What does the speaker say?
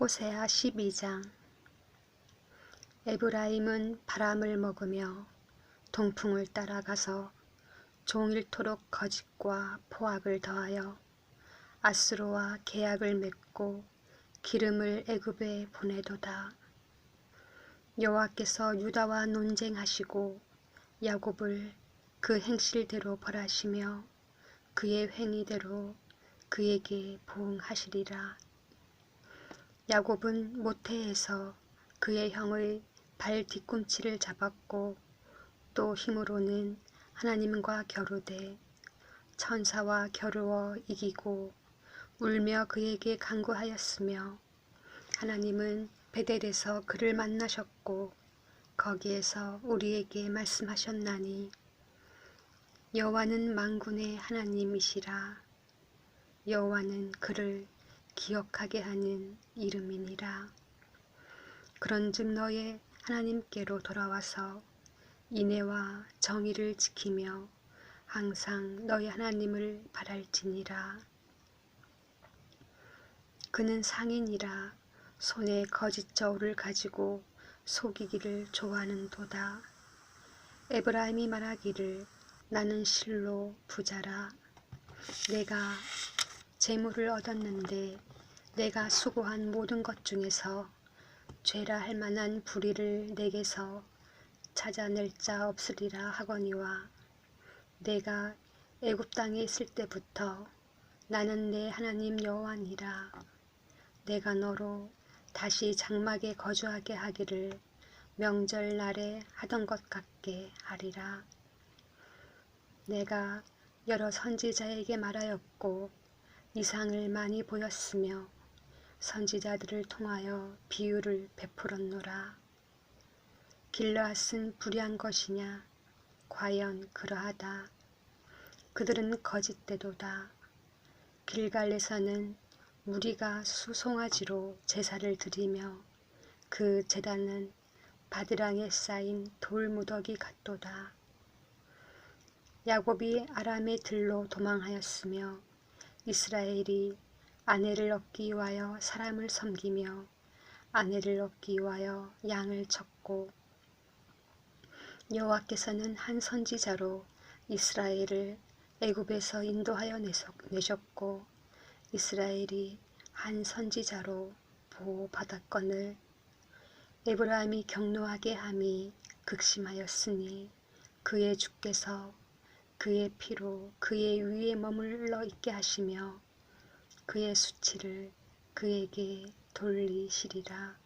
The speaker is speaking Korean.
호세아 12장 에브라임은 바람을 먹으며 동풍을 따라가서 종일토록 거짓과 포악을 더하여 아스로와 계약을 맺고 기름을 애굽에 보내도다. 여호와께서 유다와 논쟁하시고 야곱을 그 행실대로 벌하시며 그의 행위대로 그에게 보응하시리라. 야곱은 모태에서 그의 형의 발 뒤꿈치를 잡았고 또 힘으로는 하나님과 겨루되 천사와 겨루어 이기고 울며 그에게 간구하였으며 하나님은 베델에서 그를 만나셨고 거기에서 우리에게 말씀하셨나니 여호와는 만군의 하나님이시라. 여호와는 그를 기억하게 하는 이름이니라. 그런즉 너의 하나님께로 돌아와서 인애와 정의를 지키며 항상 너희 하나님을 바랄지니라. 그는 상인이라 손에 거짓 저울을 가지고 속이기를 좋아하는 도다. 에브라임이 말하기를 나는 실로 부자라. 내가 재물을 얻었는데 내가 수고한 모든 것 중에서 죄라 할 만한 불의를 내게서 찾아낼 자 없으리라 하거니와 내가 애굽 땅에 있을 때부터 나는 내 하나님 여호와니라. 내가 너로 다시 장막에 거주하게 하기를 명절 날에 하던 것 같게 하리라. 내가 여러 선지자에게 말하였고 이상을 많이 보였으며 선지자들을 통하여 비유를 베풀었노라. 길러앗은 불의한 것이냐? 과연 그러하다. 그들은 거짓되도다. 길갈에서는 무리가 수송아지로 제사를 드리며 그 제단은 바드랑에 쌓인 돌무더기 같도다. 야곱이 아람의 들로 도망하였으며 이스라엘이 아내를 얻기 위하여 사람을 섬기며 아내를 얻기 위하여 양을 쳤고 여호와께서는 한 선지자로 이스라엘을 애굽에서 인도하여 내셨고 이스라엘이 한 선지자로 보호받았거늘 에브라임이 경노하게 함이 극심하였으니 그의 주께서 그의 피로 그의 위에 머물러 있게 하시며 그의 수치를 그에게 돌리시리라.